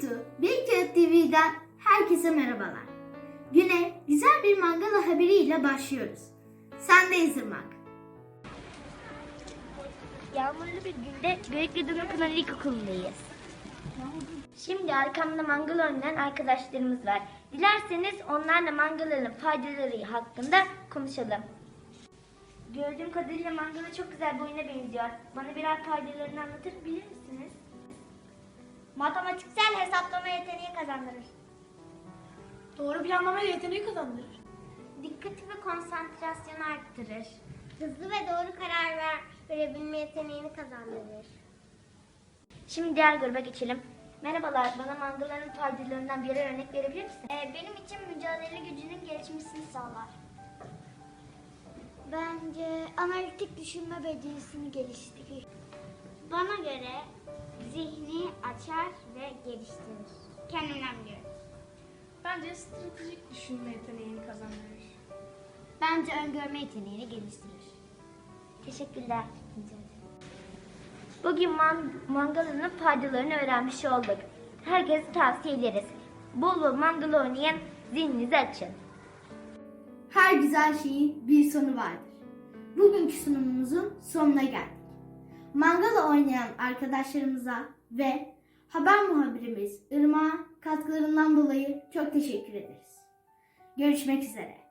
Kutu Bir Kağıt TV'den herkese merhabalar. Güne güzel bir mangala haberiyle başlıyoruz. Sendeyiz Irmak. Yağmurlu bir günde Görekli Dönüm Pınar İlkokulu'ndayız. Şimdi arkamda mangal oynayan arkadaşlarımız var. Dilerseniz onlarla mangalların faydaları hakkında konuşalım. Gördüğüm kadarıyla mangala çok güzel bir oyuna benziyor. Bana birer faydalarını anlatabilir misiniz? Matematiksel hesaplama yeteneği kazandırır. Doğru planlama yeteneği kazandırır. Dikkati ve konsantrasyonu arttırır. Hızlı ve doğru karar ver, verebilme yeteneğini kazandırır. Şimdi diğer gruba geçelim. Merhabalar, bana mangaların faydalarından birer örnek verebilir misin? Ee, benim için mücadele gücünün gelişmesini sağlar. Bence analitik düşünme becerisini geliştirir. Bana göre açar ve geliştirir. Kendimden biliyorum. Bence stratejik düşünme yeteneğini kazandırır. Bence öngörme yeteneğini geliştirir. Teşekkürler. Bugün man mangalının faydalarını öğrenmiş olduk. Herkese tavsiye ederiz. Bol bol mangal oynayın, zihninizi açın. Her güzel şeyin bir sonu vardır. Bugünkü sunumumuzun sonuna geldik. Mangala oynayan arkadaşlarımıza ve haber muhabirimiz Irmak'a katkılarından dolayı çok teşekkür ederiz. Görüşmek üzere.